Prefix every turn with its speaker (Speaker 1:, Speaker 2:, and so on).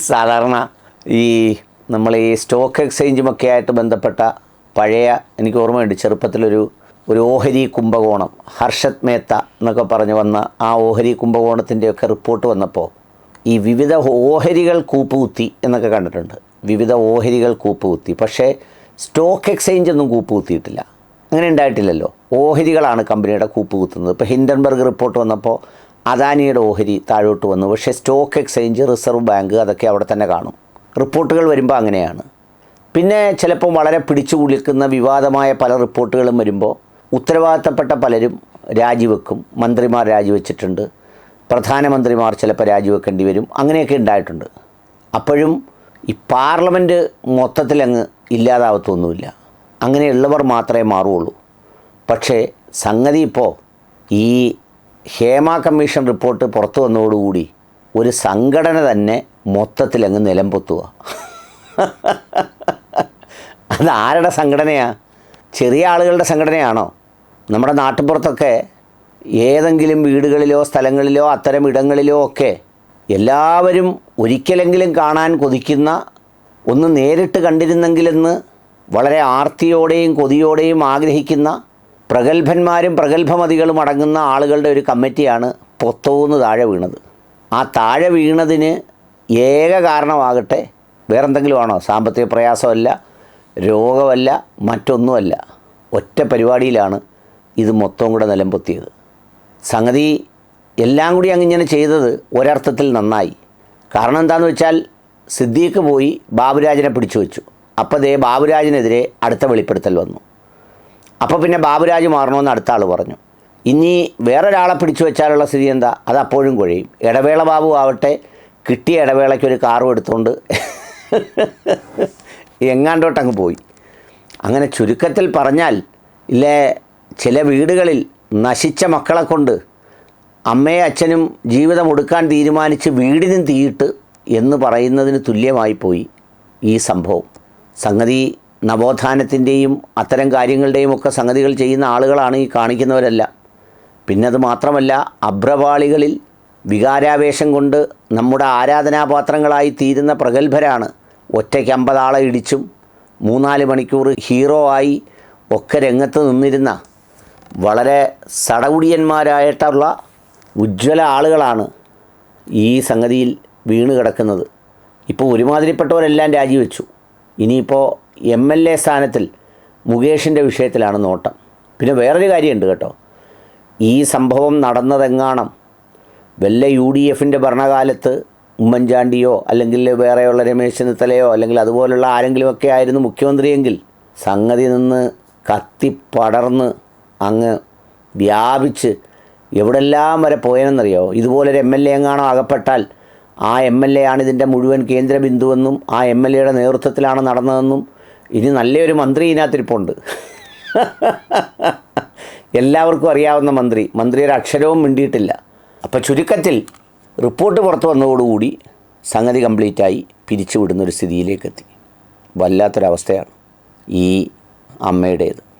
Speaker 1: സാധാരണ ഈ നമ്മൾ ഈ സ്റ്റോക്ക് എക്സ്ചേഞ്ചുമൊക്കെ ആയിട്ട് ബന്ധപ്പെട്ട പഴയ എനിക്ക് ഓർമ്മയുണ്ട് ചെറുപ്പത്തിലൊരു ഒരു ഓഹരി കുംഭകോണം ഹർഷത് മേത്ത എന്നൊക്കെ പറഞ്ഞ് വന്ന ആ ഓഹരി കുംഭകോണത്തിന്റെയൊക്കെ റിപ്പോർട്ട് വന്നപ്പോൾ ഈ വിവിധ ഓഹരികൾ കൂപ്പുകുത്തി എന്നൊക്കെ കണ്ടിട്ടുണ്ട്. വിവിധ ഓഹരികൾ കൂപ്പുകുത്തി. പക്ഷേ സ്റ്റോക്ക് എക്സ്ചേഞ്ച് ഒന്നും കൂപ്പുകുത്തിയിട്ടില്ല. അങ്ങനെ ഉണ്ടായിട്ടില്ലല്ലോ. ഓഹരികളാണ് കമ്പനിയുടെ കൂപ്പുകുത്തുന്നത്. ഇപ്പോൾ ഹിൻഡൻബർഗ് റിപ്പോർട്ട് വന്നപ്പോൾ അദാനിയുടെ ഓഹരി താഴോട്ട് വന്നു. പക്ഷേ സ്റ്റോക്ക് എക്സ്ചേഞ്ച് റിസർവ് ബാങ്ക് അതൊക്കെ അവിടെ തന്നെ കാണും. റിപ്പോർട്ടുകൾ വരുമ്പോൾ അങ്ങനെയാണ്. പിന്നെ ചിലപ്പം വളരെ പിടിച്ചു കുളിക്കുന്ന വിവാദമായ പല റിപ്പോർട്ടുകളും വരുമ്പോൾ ഉത്തരവാദിത്തപ്പെട്ട പലരും രാജിവെക്കും. മന്ത്രിമാർ രാജിവെച്ചിട്ടുണ്ട്. പ്രധാനമന്ത്രിമാർ ചിലപ്പോൾ രാജിവെക്കേണ്ടി വരും. അങ്ങനെയൊക്കെ ഉണ്ടായിട്ടുണ്ട്. അപ്പോഴും ഈ പാർലമെന്റ് മൊത്തത്തിലങ്ങ് ഇല്ലാതാവത്തൊന്നുമില്ല. അങ്ങനെയുള്ളവർ മാത്രമേ മാറുകയുള്ളൂ പക്ഷേ സംഗതി ഇപ്പോൾ ഈ ഹേമ കമ്മീഷൻ റിപ്പോർട്ട് പുറത്തു വന്നതോടുകൂടി ഒരു സംഘടന തന്നെ മൊത്തത്തിൽ അങ്ങ് നിലം പൊത്തുക അത് ആരുടെ സംഘടനയാണ് ചെറിയ ആളുകളുടെ സംഘടനയാണോ? നമ്മുടെ നാട്ടുപുറത്തൊക്കെ ഏതെങ്കിലും വീടുകളിലോ സ്ഥലങ്ങളിലോ അത്തരം ഇടങ്ങളിലോ ഒക്കെ എല്ലാവരും ഒരിക്കലെങ്കിലും കാണാൻ കൊതിക്കുന്ന ഒന്ന് നേരിട്ട് കണ്ടിരുന്നെങ്കിലെന്ന് വളരെ ആർത്തിയോടെയും കൊതിയോടെയും ആഗ്രഹിക്കുന്ന പ്രഗത്ഭന്മാരും പ്രഗത്ഭമതികളും അടങ്ങുന്ന ആളുകളുടെ ഒരു കമ്മിറ്റിയാണ് പൊത്തോന്ന് താഴെ വീണത്. ആ താഴെ വീണതിന് ഏക കാരണമാകട്ടെ വേറെന്തെങ്കിലും ആണോ സാമ്പത്തിക പ്രയാസമല്ല രോഗമല്ല മറ്റൊന്നുമല്ല. ഒറ്റ പരിപാടിയിലാണ് ഇത് മൊത്തം കൂടെ നിലംപൊത്തിയത്. സംഗതി എല്ലാം കൂടി അങ്ങിങ്ങനെ ചെയ്തത് ഒരർത്ഥത്തിൽ നന്നായി. കാരണം എന്താണെന്ന് വെച്ചാൽ സിദ്ദീഖ് പോയി ബാബുരാജിനെ പിടിച്ചു വെച്ചു അപ്പോൾ ദേ ബാബുരാജിനെതിരെ അടുത്ത വെളിപ്പെടുത്തൽ വന്നു. അപ്പോൾ പിന്നെ ബാബുരാജ് മാറണമെന്ന് അടുത്ത ആൾ പറഞ്ഞു. ഇനി വേറൊരാളെ പിടിച്ചു വെച്ചാലുള്ള സ്ഥിതി എന്താ? അത് അപ്പോഴും കുഴയും. ഇടവേള ബാബു ആവട്ടെ കിട്ടിയ ഇടവേളയ്ക്ക് ഒരു കാറും എടുത്തുകൊണ്ട് എങ്ങാണ്ടോട്ടങ്ങ് പോയി. അങ്ങനെ ചുരുക്കത്തിൽ പറഞ്ഞാൽ ഇല്ലേ ചില വീടുകളിൽ നശിച്ച മക്കളെ കൊണ്ട് അമ്മയെ അച്ഛനും ജീവിതം ഒടുക്കാൻ തീരുമാനിച്ച് വീടിനും തീയിട്ട് എന്ന് പറയുന്നതിന് തുല്യമായി പോയി ഈ സംഭവം. സംഗതി നവോത്ഥാനത്തിന്റെയും അത്തരം കാര്യങ്ങളുടെയും ഒക്കെ സംഗതികൾ ചെയ്യുന്ന ആളുകളാണ് ഈ കാണിക്കുന്നവരല്ല. പിന്നെ അത് മാത്രമല്ല അഭ്രപാളികളിൽ വികാരാവേശം കൊണ്ട് നമ്മുടെ ആരാധനാപാത്രങ്ങളായി തീരുന്ന പ്രഗത്ഭരാണ്. ഒറ്റയ്ക്ക് അമ്പതാളെ ഇടിച്ചും മൂന്നാൽ മണിക്കൂർ ഹീറോ ആയി ഒക്കെ രംഗത്ത് നിന്നിരുന്ന വളരെ സടകുടിയന്മാരായിട്ടുള്ള ഉജ്ജ്വല ആളുകളാണ് ഈ സംഗതിയിൽ വീണ് കിടക്കുന്നത്. ഇപ്പോൾ ഒരുമാതിരിപ്പെട്ടവരെല്ലാം രാജിവെച്ചു. ഇനിയിപ്പോൾ എം എൽ എ സ്ഥാനത്തിൽ മുകേഷിന്റെ വിഷയത്തിലാണ് നോട്ടം. പിന്നെ വേറൊരു കാര്യമുണ്ട് കേട്ടോ. ഈ സംഭവം നടന്നതെങ്ങാണം? വല്ല യു ഡി എഫിന്റെ ഭരണകാലത്ത് ഉമ്മൻചാണ്ടിയോ അല്ലെങ്കിൽ വേറെയുള്ള രമേശ് ചെന്നിത്തലയോ അല്ലെങ്കിൽ അതുപോലുള്ള ആരെങ്കിലുമൊക്കെ ആയിരുന്നു മുഖ്യമന്ത്രിയെങ്കിൽ സംഗതി നിന്ന് കത്തി പടർന്ന് അങ്ങ് വ്യാപിച്ച് എവിടെല്ലാം വരെ പോയെന്നറിയോ ഇതുപോലൊരു എം എൽ എ എങ്ങാണോ അകപ്പെട്ടാൽ ആ എം എൽ എ ആണ് ഇതിന്റെ മുഴുവൻ കേന്ദ്ര ബിന്ദുവെന്നും ആ എം എൽ എയുടെ നേതൃത്വത്തിലാണ് നടന്നതെന്നും ഇനി നല്ലൊരു മന്ത്രി ഇതിനകത്തിരിപ്പുണ്ട്. എല്ലാവർക്കും അറിയാവുന്ന മന്ത്രി. മന്ത്രി ഒരു അക്ഷരവും മിണ്ടിയിട്ടില്ല. അപ്പോൾ ചുരുക്കത്തിൽ റിപ്പോർട്ട് പുറത്തു വന്നതോടുകൂടി സംഗതി കംപ്ലീറ്റായി പിരിച്ചുവിടുന്നൊരു സ്ഥിതിയിലേക്കെത്തി. വല്ലാത്തൊരവസ്ഥയാണ് ഈ അമ്മയുടേത്.